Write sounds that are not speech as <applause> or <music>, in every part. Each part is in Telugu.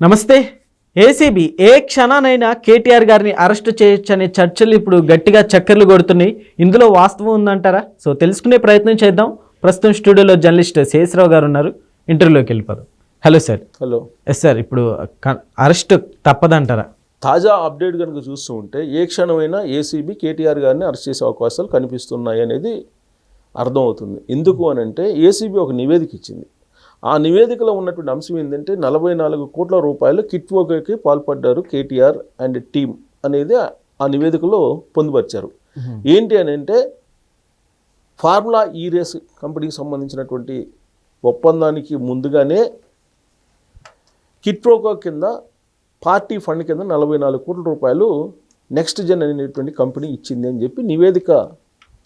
నమస్తే. ఏసీబీ ఏ క్షణానైనా కేటీఆర్ గారిని అరెస్ట్ చేయొచ్చనే చర్చలు ఇప్పుడు గట్టిగా చక్కర్లు కొడుతున్నాయి. ఇందులో వాస్తవం ఉందంటారా? సో తెలుసుకునే ప్రయత్నం చేద్దాం. ప్రస్తుతం స్టూడియోలో జర్నలిస్ట్ శేషరావు గారు ఉన్నారు. ఇంటర్వ్యూలోకి వెళ్ళిపోదాం. Hello sir. Hello. Yes sir ఇప్పుడు అరెస్ట్ తప్పదంటారా? తాజా అప్డేట్ కనుక చూస్తూ ఉంటే ఏ క్షణమైనా ఏసీబీ కేటీఆర్ గారిని అరెస్ట్ చేసే అవకాశాలు కనిపిస్తున్నాయి అనేది అర్థమవుతుంది. ఎందుకు అని అంటే ఏసీబీ ఒక నివేదిక ఇచ్చింది. ఆ నివేదికలో ఉన్నటువంటి అంశం ఏంటంటే నలభై నాలుగు కోట్ల రూపాయలు కిట్ వర్క్కి పాల్పడ్డారు కేటీఆర్ అండ్ టీమ్ అనేది ఆ- నివేదికలో పొందుపరిచారు. ఏంటి అని అంటే ఫార్ములా ఈ రేస్ కంపెనీకి సంబంధించినటువంటి ఒప్పందానికి ముందుగానే కిట్ ప్రోకో కింద పార్టీ ఫండ్ కింద నలభై నాలుగు కోట్ల రూపాయలు నెక్స్ట్ జెన్ అనేటువంటి కంపెనీ ఇచ్చింది అని చెప్పి నివేదిక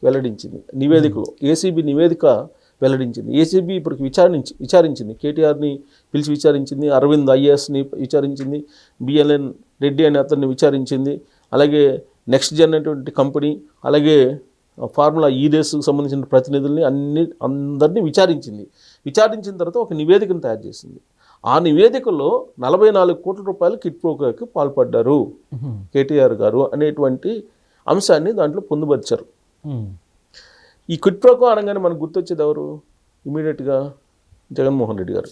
వెల్లడించింది. నివేదికలో ఏసీబీ నివేదిక వెల్లడించింది. ఏసీబీ ఇప్పటికి విచారించి విచారించింది. కేటీఆర్ని పిలిచి విచారించింది. అరవింద్ ఐఏఎస్ని విచారించింది. బిఎల్ఎన్ రెడ్డి అనే అతన్ని విచారించింది. అలాగే నెక్స్ట్ జెన్ అనేటువంటి కంపెనీ అలాగే ఫార్ములా ఈ రేసుకు సంబంధించిన ప్రతినిధుల్ని అన్ని అందరినీ విచారించింది. విచారించిన తర్వాత ఒక నివేదికను తయారు చేసింది. ఆ నివేదికలో నలభై నాలుగు కోట్ల రూపాయలు కిట్ ప్రోగ్రామ్కి పాల్పడ్డారు కేటీఆర్ గారు అనేటువంటి అంశాన్ని దాంట్లో పొందుపరిచారు. ఈ క్విట్ ప్రోకో అనగానే మనకు గుర్తొచ్చేది ఎవరు? ఇమీడియట్గా జగన్మోహన్ రెడ్డి గారు.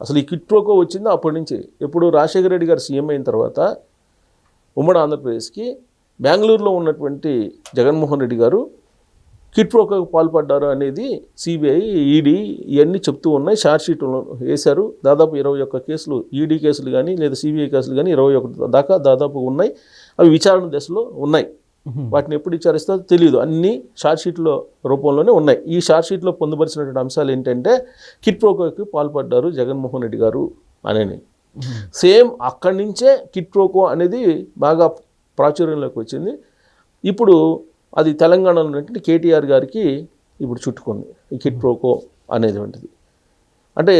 అసలు ఈ క్విట్ ప్రోకో వచ్చింది అప్పటి నుంచి. ఎప్పుడు రాజశేఖర రెడ్డి గారు సీఎం అయిన తర్వాత ఉమ్మడి ఆంధ్రప్రదేశ్కి బెంగళూరులో ఉన్నటువంటి జగన్మోహన్ రెడ్డి గారు కిట్ ప్రోకోకు పాల్పడ్డారు అనేది సిబిఐ ఈడీ ఇవన్నీ చెప్తూ ఉన్నాయి. షార్ట్ షీట్ వేశారు. దాదాపు ఇరవై ఒక్క కేసులు ఈడీ కేసులు కానీ లేదా సిబిఐ కేసులు కానీ ఇరవై ఒకటి దాకా దాదాపు ఉన్నాయి. అవి విచారణ దశలో ఉన్నాయి. వాటిని ఎప్పుడు విచారిస్తారో తెలియదు అన్ని షార్ట్ షీట్ల రూపంలోనే ఉన్నాయి. ఈ షార్ట్ షీట్లో పొందుపరిచినటువంటి అంశాలు ఏంటంటే కిట్ ప్రోకోకి పాల్పడ్డారు జగన్మోహన్ రెడ్డి గారు అనేది సేమ్ అక్కడి నుంచే కిట్ ప్రోకో అనేది బాగా ప్రాచుర్యంలోకి వచ్చింది. ఇప్పుడు అది తెలంగాణలో ఉన్నటువంటి కేటీఆర్ గారికి ఇప్పుడు చుట్టుకుంది. ఈ కిట్ ప్రోకో అనేటువంటిది. అంటే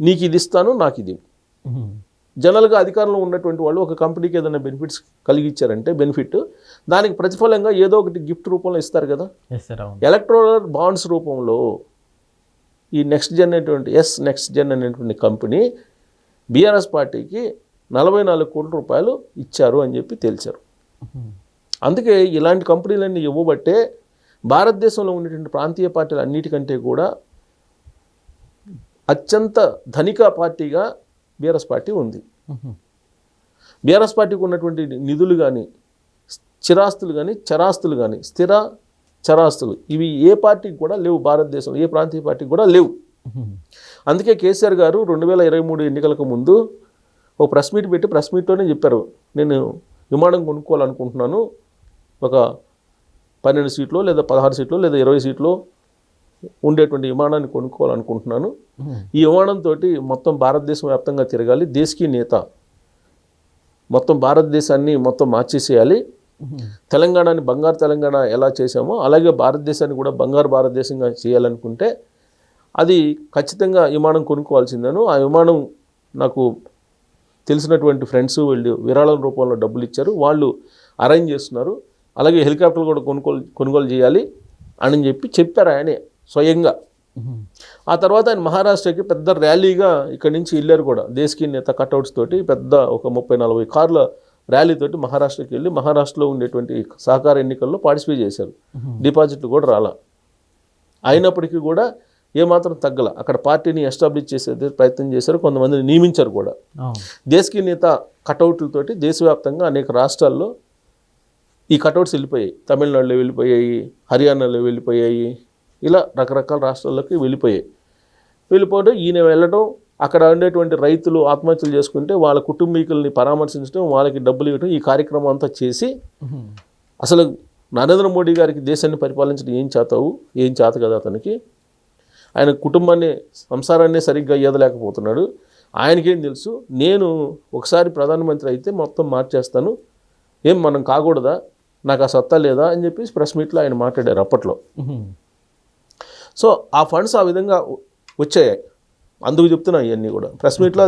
నీకు ఇది ఇస్తాను నాకు ఇది. జనరల్గా అధికారంలో ఉన్నటువంటి వాళ్ళు ఒక కంపెనీకి ఏదైనా బెనిఫిట్స్ కలిగించారంటే బెనిఫిట్ దానికి ప్రతిఫలంగా ఏదో ఒకటి గిఫ్ట్ రూపంలో ఇస్తారు కదా? ఎలక్ట్రోలర్ బాండ్స్ రూపంలో ఈ నెక్స్ట్ జెన్ అనేటువంటి ఎస్ నెక్స్ట్ జెన్ అనేటువంటి కంపెనీ బీఆర్ఎస్ పార్టీకి నలభై నాలుగు కోట్ల రూపాయలు ఇచ్చారు అని చెప్పి తేల్చారు. అందుకే ఇలాంటి కంపెనీలన్నీ ఇవ్వబట్టే భారతదేశంలో ఉన్నటువంటి ప్రాంతీయ పార్టీలు అన్నిటికంటే కూడా అత్యంత ధనిక పార్టీగా బీఆర్ఎస్ పార్టీ ఉంది. బీఆర్ఎస్ పార్టీకి ఉన్నటువంటి నిధులు కానీ చిరాస్తులు కానీ చరాస్తులు కానీ స్థిర చరాస్తులు ఇవి ఏ పార్టీకి కూడా లేవు భారతదేశంలో ఏ ప్రాంతీయ పార్టీకి కూడా లేవు. అందుకే కేసీఆర్ గారు రెండు వేల ఇరవై మూడు ఎన్నికలకు ముందు ఒక ప్రెస్ మీట్ పెట్టి ప్రెస్ మీట్లోనే చెప్పారు. నేను విమానం కొనుక్కోవాలనుకుంటున్నాను. ఒక పన్నెండు సీట్లో లేదా పదహారు సీట్లో లేదా ఇరవై సీట్లో ఉండేటువంటి విమానాన్ని కొనుక్కోవాలనుకుంటున్నాను. ఈ విమానంతో మొత్తం భారతదేశం వ్యాప్తంగా తిరగాలి. దేశకీ నేత మొత్తం భారతదేశాన్ని మొత్తం మార్చేసేయాలి. తెలంగాణని బంగారు తెలంగాణ ఎలా చేశామో అలాగే భారతదేశాన్ని కూడా బంగారు భారతదేశంగా చేయాలనుకుంటే అది ఖచ్చితంగా విమానం కొనుక్కోవాల్సిందేను. ఆ విమానం నాకు తెలిసినటువంటి ఫ్రెండ్స్ వీళ్ళు విరాళం రూపంలో డబ్బులు ఇచ్చారు. వాళ్ళు అరేంజ్ చేస్తున్నారు. అలాగే హెలికాప్టర్లు కూడా కొనుగోలు కొనుగోలు చేయాలి అని చెప్పి చెప్పారు ఆయనే. స్వయంగా. ఆ తర్వాత ఆయన మహారాష్ట్రకి పెద్ద ర్యాలీగా ఇక్కడి నుంచి వెళ్ళారు కూడా. దేశకి నేత కట్అవుట్స్ తోటి పెద్ద ఒక ముప్పై నలభై కార్ల ర్యాలీ తోటి మహారాష్ట్రకి వెళ్ళి మహారాష్ట్రలో ఉండేటువంటి సహకార ఎన్నికల్లో పార్టిసిపేట్ చేశారు. డిపాజిట్లు కూడా రాలా. అయినప్పటికీ కూడా ఏమాత్రం తగ్గల. అక్కడ పార్టీని ఎస్టాబ్లిష్ చేసే ప్రయత్నం చేశారు. కొంతమందిని నియమించారు కూడా. దేశకి నేత కటౌట్లతోటి దేశవ్యాప్తంగా అనేక రాష్ట్రాల్లో ఈ కటౌట్స్ వెళ్ళిపోయాయి. తమిళనాడులో వెళ్ళిపోయాయి హర్యానాలో వెళ్ళిపోయాయి ఇలా రకరకాల రాష్ట్రాల్లోకి వెళ్ళిపోయాయి. వెళ్ళిపోవడం ఈయన వెళ్ళడం అక్కడ ఉండేటువంటి రైతులు ఆత్మహత్యలు చేసుకుంటే వాళ్ళ కుటుంబీకుల్ని పరామర్శించడం వాళ్ళకి డబ్బులు ఇవ్వడం ఈ కార్యక్రమం అంతా చేసి అసలు నరేంద్ర మోడీ గారికి దేశాన్ని పరిపాలించడం ఏం చేతావు ఏం చేత కదా అతనికి. ఆయన కుటుంబాన్ని సంసారాన్ని సరిగ్గా ఈదలేకపోతున్నాడు ఆయనకేం తెలుసు నేను ఒకసారి ప్రధానమంత్రి అయితే మొత్తం మార్చేస్తాను. ఏం మనం కాకూడదా? నాకు ఆ సత్తా లేదా? అని చెప్పేసి ప్రెస్ మీట్లో ఆయన మాట్లాడారు అప్పట్లో. సో ఆ ఫండ్స్ ఆ విధంగా వచ్చాయి. అందుకు చెప్తున్నా ఇవన్నీ కూడా. ప్రెస్ మీట్లో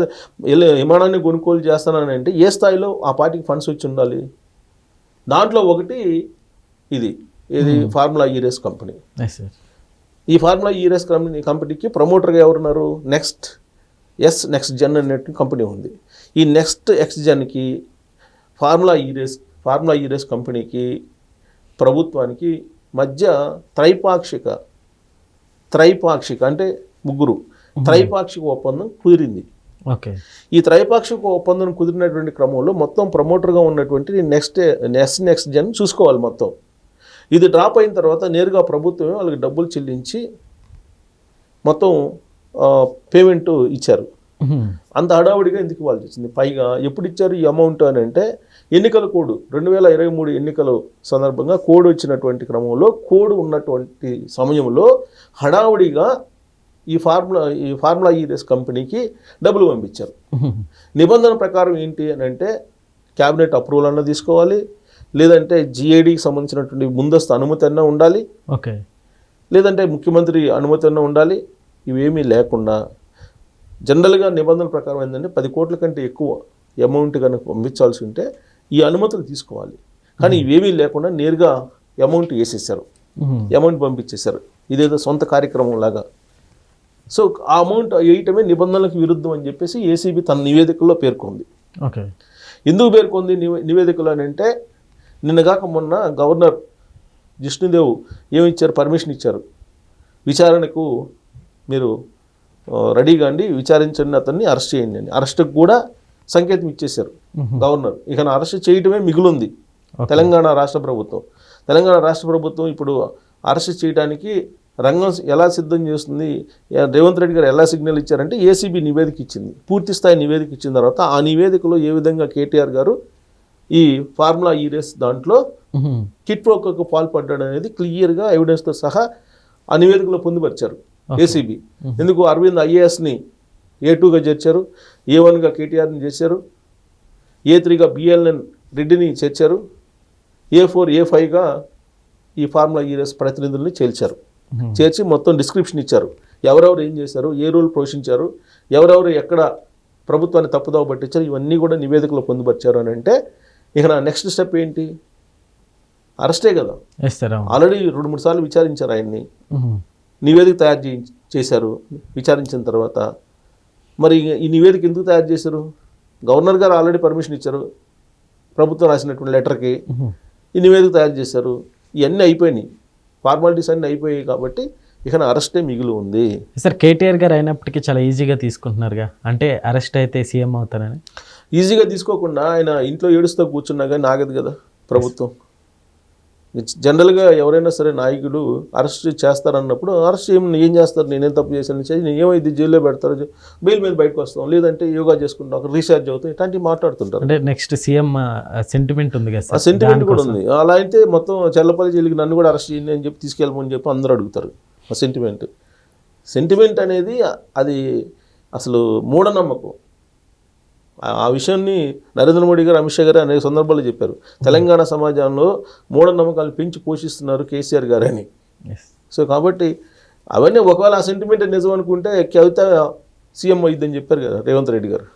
వెళ్ళి విమానాన్ని కొనుగోలు చేస్తానని అంటే ఏ స్థాయిలో ఆ పార్టీకి ఫండ్స్ వచ్చి ఉండాలి? దాంట్లో ఒకటి ఇది. ఇది ఫార్ములా ఈ రేస్ కంపెనీ. ఈ ఫార్ములా ఈ రేస్ కంపెనీ కంపెనీకి ప్రమోటర్గా ఎవరున్నారు? నెక్స్ట్ ఎస్ నెక్స్ట్ జన్ అనేటువంటి కంపెనీ ఉంది. ఈ నెక్స్ట్ ఎక్స్జన్కి formula E race formula E race కంపెనీకి ప్రభుత్వానికి మధ్య త్రైపాక్షిక త్రైపాక్షిక అంటే ముగ్గురు. త్రైపాక్షిక ఒప్పందం కుదిరింది. ఓకే. ఈ త్రైపాక్షిక ఒప్పందం కుదిరినటువంటి క్రమంలో మొత్తం ప్రమోటర్గా ఉన్నటువంటి నెక్స్ట్ నెక్స్ట్ నెక్స్ట్ జన్ చూసుకోవాలి మొత్తం. ఇది డ్రాప్ అయిన తర్వాత నేరుగా ప్రభుత్వమే వాళ్ళకి డబ్బులు చెల్లించి మొత్తం పేమెంట్ ఇచ్చారు. అంత హడావుడిగా ఎందుకు ఇవ్వాల్సి వచ్చింది? పైగా ఎప్పుడు ఇచ్చారు ఈ అమౌంట్ అని అంటే ఎన్నికల కోడ్ రెండు వేల ఇరవై మూడు ఎన్నికల సందర్భంగా కోడ్ వచ్చినటువంటి క్రమంలో కోడ్ ఉన్నటువంటి సమయంలో హడావుడిగా ఈ ఫార్ములా ఈ ఫార్ములా ఈరెస్ కంపెనీకి డబ్బులు పంపించారు. <laughs> నిబంధన ప్రకారం ఏంటి అని అంటే క్యాబినెట్ అప్రూవల్ అన్న తీసుకోవాలి లేదంటే జిఐడికి సంబంధించినటువంటి ముందస్తు అనుమతి అన్న ఉండాలి ఓకే. లేదంటే ముఖ్యమంత్రి అనుమతి అన్న ఉండాలి ఇవేమీ లేకుండా జనరల్గా నిబంధనల ప్రకారం ఏంటంటే పది కోట్ల కంటే ఎక్కువ అమౌంట్ కనుక పంపించాల్సి ఉంటే ఈ అనుమతులు తీసుకోవాలి. కానీ ఇవేమీ లేకుండా నేరుగా అమౌంట్ వేసేసారు అమౌంట్ పంపించేశారు. ఇదేదో సొంత కార్యక్రమం లాగా. సో ఆ అమౌంట్ వేయటమే నిబంధనలకు విరుద్ధం అని చెప్పేసి ఏసీబీ తన నివేదికలో పేర్కొంది. ఓకే. ఎందుకు పేర్కొంది? నివే నివేదికలో అని అంటే నిన్నగాక మొన్న గవర్నర్ జిష్ణుదేవ్ ఏమి ఇచ్చారు పర్మిషన్ ఇచ్చారు. విచారణకు మీరు రెడీగా అండి. విచారించండి అతన్ని అరెస్ట్ చేయండి అని. అరెస్ట్కి కూడా సంకేతం ఇచ్చేశారు గవర్నర్. ఇక అరెస్ట్ చేయటమే మిగులుంది తెలంగాణ రాష్ట్ర ప్రభుత్వం. తెలంగాణ రాష్ట్ర ప్రభుత్వం ఇప్పుడు అరెస్ట్ చేయడానికి రంగం ఎలా సిద్ధం చేస్తుంది? రేవంత్ రెడ్డి గారు ఎలా సిగ్నల్ ఇచ్చారంటే ఏసీబీ నివేదిక ఇచ్చింది. పూర్తి స్థాయి నివేదిక ఇచ్చిన తర్వాత ఆ నివేదికలో ఏ విధంగా కేటీఆర్ గారు ఈ ఫార్ములా ఈ రేస్ దాంట్లో కిట్ ప్రోకోకు పాల్పడ్డాడు అనేది క్లియర్గా ఎవిడెన్స్తో సహా ఆ నివేదికలో పొందుపరిచారు ఏసీబీ. ఎందుకు అరవింద్ ఐఏఎస్ని ఏ టూగా చేర్చారు ఏ వన్గా కేటీఆర్ని చేశారు ఏ త్రీగా బిఎల్ఎన్ రెడ్డిని చేర్చారు ఏ ఫోర్ ఏ ఫైవ్గా ఈ ఫార్ములా ఈరెస్ ప్రతినిధుల్ని చేర్చారు. చేర్చి మొత్తం డిస్క్రిప్షన్ ఇచ్చారు. ఎవరెవరు ఏం చేశారు ఏ రోల్ పోషించారు ఎవరెవరు ఎక్కడ ప్రభుత్వాన్ని తప్పుదోవ పట్టించారు ఇవన్నీ కూడా నివేదికలో పొందుపరిచారు అని అంటే ఇక నా నెక్స్ట్ స్టెప్ ఏంటి? అరెస్టే కదా. ఆల్రెడీ రెండు మూడు సార్లు విచారించారు ఆయన్ని. నివేదిక తయారు చేశారు. విచారించిన తర్వాత మరి ఈ నివేదిక ఎందుకు తయారు చేశారు? గవర్నర్ గారు ఆల్రెడీ పర్మిషన్ ఇచ్చారు. ప్రభుత్వం రాసినటువంటి లెటర్కి ఈ నివేదిక తయారు చేశారు. ఇవన్నీ అయిపోయినాయి. ఫార్మాలిటీస్ అన్నీ అయిపోయాయి కాబట్టి ఇక అరెస్టే మిగిలి ఉంది. సార్ కేటీఆర్ గారు అయినప్పటికీ చాలా ఈజీగా తీసుకుంటున్నారుగా? అంటే అరెస్ట్ అయితే సీఎం అవుతారని ఈజీగా తీసుకోకుండా ఆయన ఇంట్లో ఏడుస్తూ కూర్చున్నా కానీ ఆగదు కదా ప్రభుత్వం. జనరల్గా ఎవరైనా సరే నాయకుడు అరెస్ట్ చేస్తారన్నప్పుడు అరెస్ట్ ఏం ఏం చేస్తారు నేనేం తప్పు చేశాను? చేసి నేను ఏమైంది? జైల్లో పెడతారు బెయిల్ మీద బయటకు వస్తాం. లేదంటే యోగా చేసుకుంటాం అక్కడ రీఛార్జ్ అవుతాం ఇట్లాంటివి మాట్లాడుతుంటారు. అంటే నెక్స్ట్ సీఎం సెంటిమెంట్ ఉంది కదా సెంటిమెంట్ కూడా ఉంది. అలా అయితే మొత్తం చెల్లపల్లి జైలుకి నన్ను కూడా అరెస్ట్ చేయండి అని చెప్పి తీసుకెళ్ళమని చెప్పి అందరూ అడుగుతారు. ఆ సెంటిమెంట్ సెంటిమెంట్ అనేది అది అసలు మూఢనమ్మకం. ఆ- విషయాన్ని నరేంద్ర మోడీ గారు అమిత్ షా గారు అనేక సందర్భాల్లో చెప్పారు. తెలంగాణ సమాజంలో మూఢనమ్మకాలు పెంచి పోషిస్తున్నారు కేసీఆర్ గారు అని. సో కాబట్టి అవన్నీ ఒకవేళ ఆ సెంటిమెంట్ నిజం అనుకుంటే కవిత సీఎం అయ్యిద్దని చెప్పారు కదా రేవంత్ రెడ్డి గారు.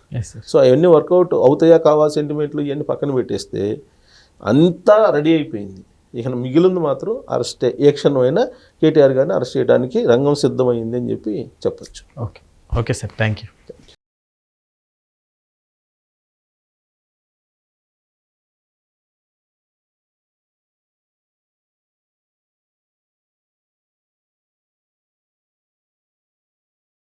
సో అవన్నీ వర్కౌట్ అవుతాయా కావా సెంటిమెంట్లు ఇవన్నీ పక్కన పెట్టేస్తే అంతా రెడీ అయిపోయింది. ఇక మిగిలింది మాత్రం అరెస్టే ఏ క్షణం అయినా కేటీఆర్ గారిని అరెస్ట్ చేయడానికి రంగం సిద్ధమైంది అని చెప్పి చెప్పొచ్చు. Okay okay sir thank you